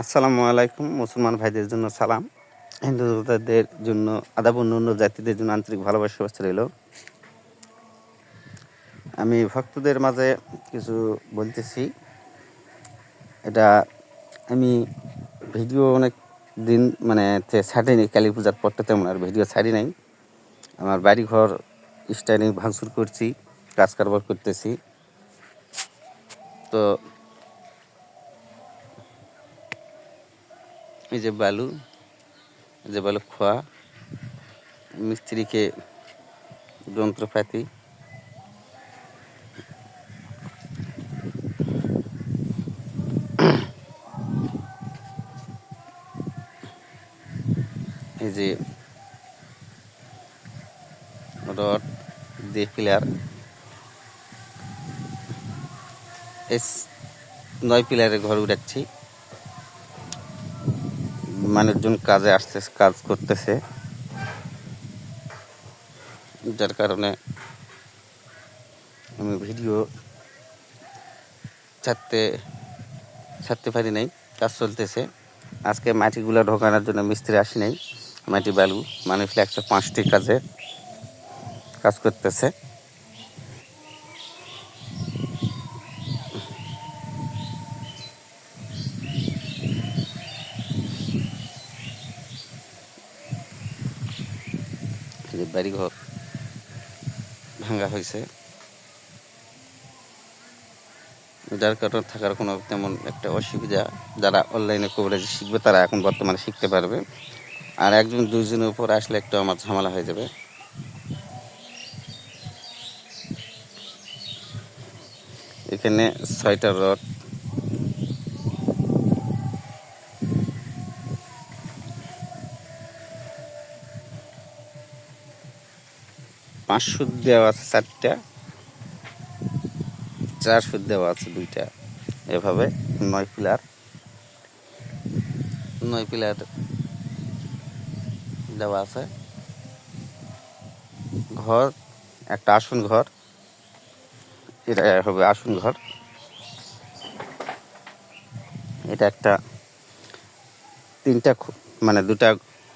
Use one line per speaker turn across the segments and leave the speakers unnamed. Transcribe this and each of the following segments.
আসসালামু আলাইকুম, মুসলমান ভাইদের জন্য সালাম। হিন্দুদের জন্য, আদাব অন্য জাতিদের জন্য আন্তরিক ভালোবাসা রইল। আমি ভক্তদের মাঝে কিছু বলতেছি। এটা আমি ভিডিও অনেক দিন মানে ছাড়িনি, কালী পূজার পরটা তেমন আর ভিডিও ছাড়ি নাই। আমার বাড়ি ঘর স্টাইলিং ভাঙচুর করছি, কাজ কারবার করতেছি। তো এই যে বালু, এই যে বালু খোয়া, মিস্ত্রিকে যন্ত্রপাতি। এই যে রড দিয়ে পিলার, এস, নয় পিলারের ঘর উড়াচ্ছি। মানুষজন কাজে আসতে কাজ করতেছে। যার কারণে আমি ভিডিও ছাড়তে ছাড়তে পারি নাই, কাজ চলতেছে। আজকে মাটিগুলো ঢোকানোর জন্য মিস্ত্রি আসি নাই। মাটি বালু, মানুষ একশো পাঁচটি কাজে কাজ করতেছে। বাড়িঘর ভাঙা হয়েছে। যার কারণে থাকার কোনো তেমন একটা অসুবিধা যারা অনলাইনে কভারেজ শিখবে, তারা এখন বর্তমানে শিখতে পারবে। আর একজন দুইজনের উপর আসলে একটু আমার ঝামেলা হয়ে যাবে। এখানে ছয়টা রড পাঁচ সুদ দেওয়া আছে চারটা চার সুদ দেওয়া আছে দুইটা। এভাবে নয় পিলার নয় পিলার দেওয়া আছে। ঘর, একটা আসন ঘর, এটা হবে আসন ঘর। এটা একটা তিনটা মানে দুটা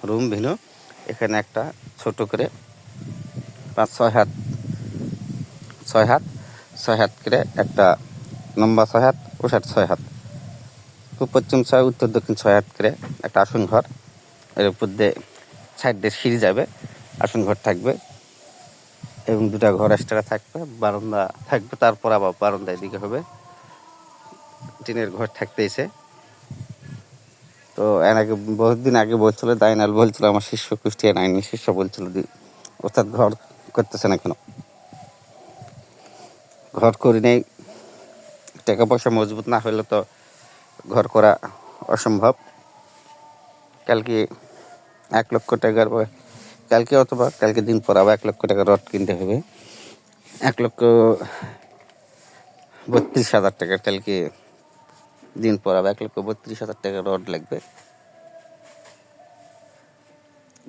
রুম ভিন্ন। এখানে একটা ছোট করে পাঁচ ছয় হাত ছয় হাত ছয় হাত করে একটা লম্বা ছয় হাত ওষাট ছয় হাত। পূব, পশ্চিম, ছয়, উত্তর, দক্ষিণ ছয় হাত করে একটা আসন ঘর। এর উপর দিয়ে সাইড দিয়ে সিঁড়ি যাবে, আসন ঘর থাকবে এবং দুটা ঘর এক্সট্রা থাকবে, বারান্দা থাকবে, তারপর আবার বারান্দা এদিকে হবে। টিনের ঘর থাকতেইছে। তো এর আগে বহুত দিন আগে বলছিল, দাইনাল বলছিল, আমার শিষ্য কুষ্টিয়া নাইনি শিষ্য বলছিল অর্থাৎ ঘর করতেছে না কেন ঘর করি নেই, টাকা পয়সা মজবুত না হলে তো ঘর করা অসম্ভব। কালকে এক লক্ষ টাকার কালকে অথবা কালকে দিন পর আবার এক লক্ষ টাকা রড কিনতে হবে। এক লক্ষ বত্রিশ হাজার টাকার কালকে দিন পর আবার এক লক্ষ বত্রিশ হাজার টাকা রড লাগবে।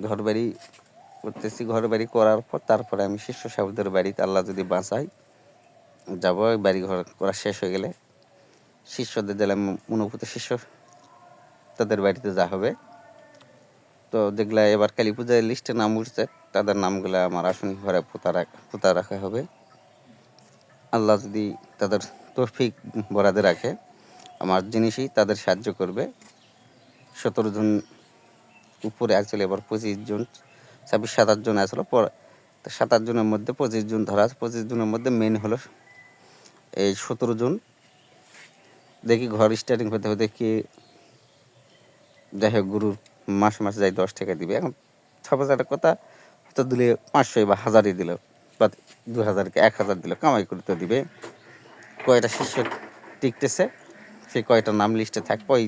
ঘর বাড়ি করতেছি, ঘর বাড়ি করার পর তারপরে আমি শিষ্য সাহুদের বাড়িতে আল্লাহ যদি বাঁচাই যাব বাড়ি ঘর করা শেষ হয়ে গেলে। শিষ্যদের দিলাম অনুভূত শিষ্য, তাদের বাড়িতে যা হবে। তো দেখলা এবার কালী পূজার লিস্টে নাম উঠছে, তাদের নামগুলো আমার আসন ঘরে পোতা রাখ- পোতা রাখা হবে। আল্লাহ যদি তাদের তৌফিক বরাদে রাখে, আমার জিনিসই তাদের সাহায্য করবে। সতেরো জন উপরে অ্যাকচুয়ালি এবার পঁচিশ জন ছাব্বিশ, সাতাশ জন আসলো, পর তো সাতাশ জনের মধ্যে পঁচিশ জন ধরা আছে, পঁচিশ জনের মধ্যে মেন হলো এই সতেরো জন। দেখি ঘর স্টার্টিং হতে হতে কি যাই হোক গুরুর মাস মাসে যাই দশ টাকা দিবে। এখন সাপোজ একটা কথা হয়তো দিলে পাঁচশো বা হাজারই দিল, বা দু হাজারকে এক হাজার দিল, কামাই করতে দিবে। কয়টা শিষ্য টিকতেছে, সেই কয়টা নাম লিস্টে থাকবে, ওই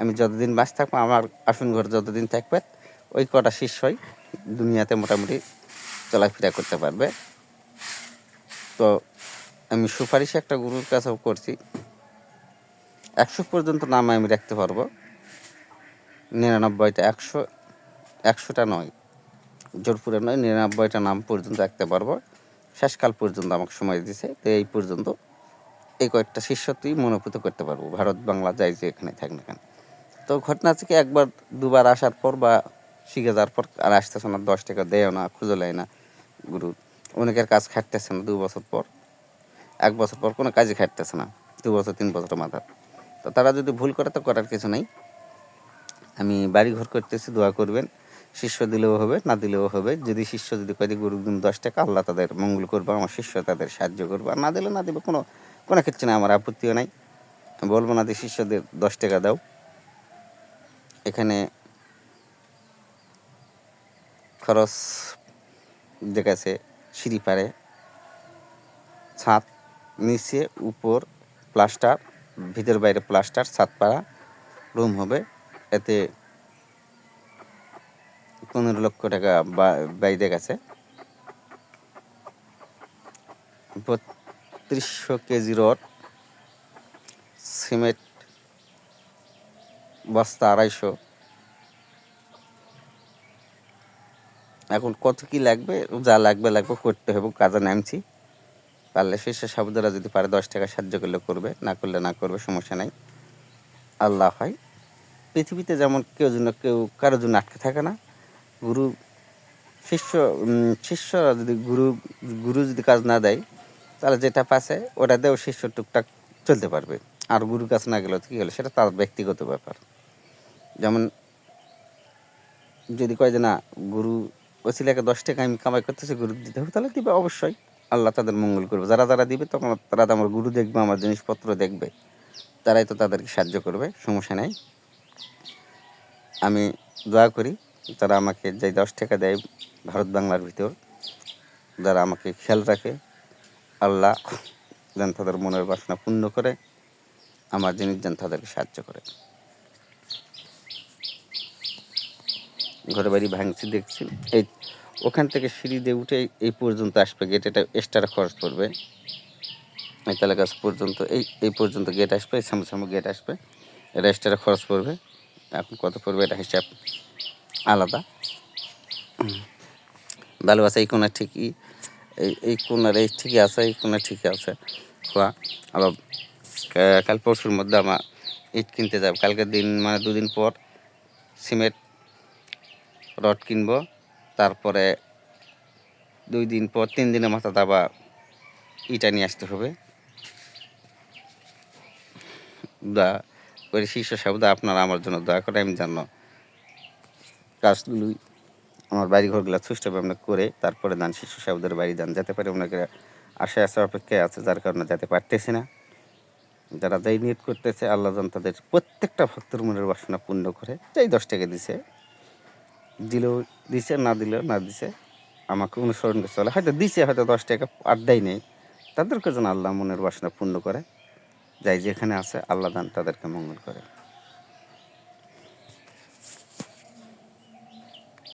আমি যতদিন বাস থাকব, আমার আসন ঘর যতদিন থাকবে, ওই কটা শিষ্যই দুনিয়াতে মোটামুটি চলাফেরা করতে পারবে। তো আমি সুপারিশ একটা গুরুর কাছেও করছি। একশো পর্যন্ত নাম আমি রাখতে পারব। নিরানব্বইটা একশো, একশোটা নয়, জোরপুরে নয়, নিরানব্বইটা নাম পর্যন্ত রাখতে পারব। শেষকাল পর্যন্ত আমাকে সময় দিছে, তো এই পর্যন্ত এই কয়েকটা শিষ্য তুই মনোভূত করতে পারব। ভারত, বাংলা, যাই যে এখানে থাক না কেন। তো ঘটনা হচ্ছে কি, একবার দুবার আসার পর বা শিখে যাওয়ার পর আর আসতেছে না, দশ টাকা দেয় না, খুঁজে নেয় না গুরু। অনেকের কাজ খাটতেছে না দু বছর পর, এক বছর পর কোনো কাজই খাটতেছে না, দু বছর, তিন বছর মাথার। তো তারা যদি ভুল করে তো করার কিছু নেই। আমি বাড়ি ঘর করতেছি, দোয়া করবেন। শিষ্য দিলেও হবে, না দিলেও হবে। যদি শিষ্য যদি কয়ে গুরু দিন দশ টাকা, আল্লাহ তাদের মঙ্গল করবে, আমার শিষ্য তাদের সাহায্য করবে। আর না দিলে না দিবে, কোনো কোনো ক্ষেত্রে না আমার আপত্তিও নাই। বলব না যে, শিষ্যদের দশ টাকা দাও। এখানে খরচ দেখাছে সিঁড়ি পারে ছাদ নিচে উপর প্লাস্টার, ভিতর বাইরে প্লাস্টার, ছাদ পাড়া, রুম হবে। এতে পনেরো লক্ষ টাকা বাইরে গেছে বত্রিশশো কেজি রড, সিমেন্ট, বস্তা আড়াইশো। এখন কত কি লাগবে, যা লাগবে লাগবে করতে হবে, কাজে নামছি। পারলে শেষে সাবুদারা যদি পারে দশ টাকা সাহায্য করলে করবে, না করলে না করবে, সমস্যা নাই। আল্লাহ হয়। পৃথিবীতে যেমন কেউ জন্য কেউ, কারোর জন্য আটকে থাকে না। গুরু, শিষ্য শিষ্যরা যদি গুরু গুরু যদি কাজ না দেয়, তাহলে যেটা পাচ্ছে ওটা দিয়েও শিষ্য টুকটাক চলতে পারবে। আর গুরুর কাছে না গেলেও কী হলো, সেটা তার ব্যক্তিগত ব্যাপার। যেমন যদি কয় যে না, গুরু ওসিলাকে দশ টাকা আমি কামাই করতেছি, গুরু দিতে হবে, তাহলে দিবে অবশ্যই। আল্লাহ তাদের মঙ্গল করবে। যারা যারা দিবে, তখন তারা আমার গুরু দেখবে, আমার জিনিসপত্র দেখবে। তারাই তো তাদেরকে সাহায্য করবে, সমস্যা নেই। আমি দোয়া করি, যারা আমাকে যে দশ টাকা দেয় ভারত বাংলার ভিতর, যারা আমাকে খেয়াল রাখে, আল্লাহ যেন তাদের মনের বাসনা পূর্ণ করে, আমার জিনিস যেন তাদেরকে সাহায্য করে। ঘরে বাড়ি ভাঙছি দেখছি। এই ওখান থেকে সিঁড়ি দিয়ে উঠে এই পর্যন্ত আসবে। গেট এটা এক্সট্রা খরচ পড়বে। তালা গাছ পর্যন্ত, এই এই পর্যন্ত গেট আসবে, এই সামনে গেট আসবে। এটা এক্সট্রা খরচ পড়বে। এখন কত পড়বে এটা হিসাব আলাদা। ভালোবাসা এই কোনা ঠিকই, এই এই কোনার এই ঠিকই আছে, এই কোনা ঠিকই আছে। খোয়া, আবার কাল পরশুর মধ্যে আমার ইট কিনতে যাব। কালকের দিন মানে দুদিন পর সিমেন্ট রড কিনব, তারপরে দুই দিন পর, তিন দিনের মাথাতে আবার ইটা নিয়ে আসতে হবে। দয়া করে শীর্ষ সাবদা আপনারা আমার জন্য দয়া করে, আমি জানো কাজগুলোই আমার বাড়ি ঘরগুলো সুষ্ঠুভাবে আমরা করে, তারপরে দান শিশু সাহেবদের বাড়ি দান, যেতে পারে ওনাকে আশা আসা অপেক্ষায় আছে, যার কারণে যেতে পারতেছে না। যারা যাই নিয়ত করতেছে, আল্লাহ জান তাদের প্রত্যেকটা ভক্তের মনের বাসনা পূর্ণ করে, যাই দশ টাকা দিছে দিলেও দিছে, না দিলেও না দিছে। আমাকে অনুসরণ করে চলে হয়তো দিছে, হয়তো দশ টাকা আর দেয় নেই। তাদেরকে যেন আল্লাহ মনের বাসনা পূর্ণ করে। যাই যেখানে আছে, আল্লাহ দান তাদেরকে মঙ্গল করে।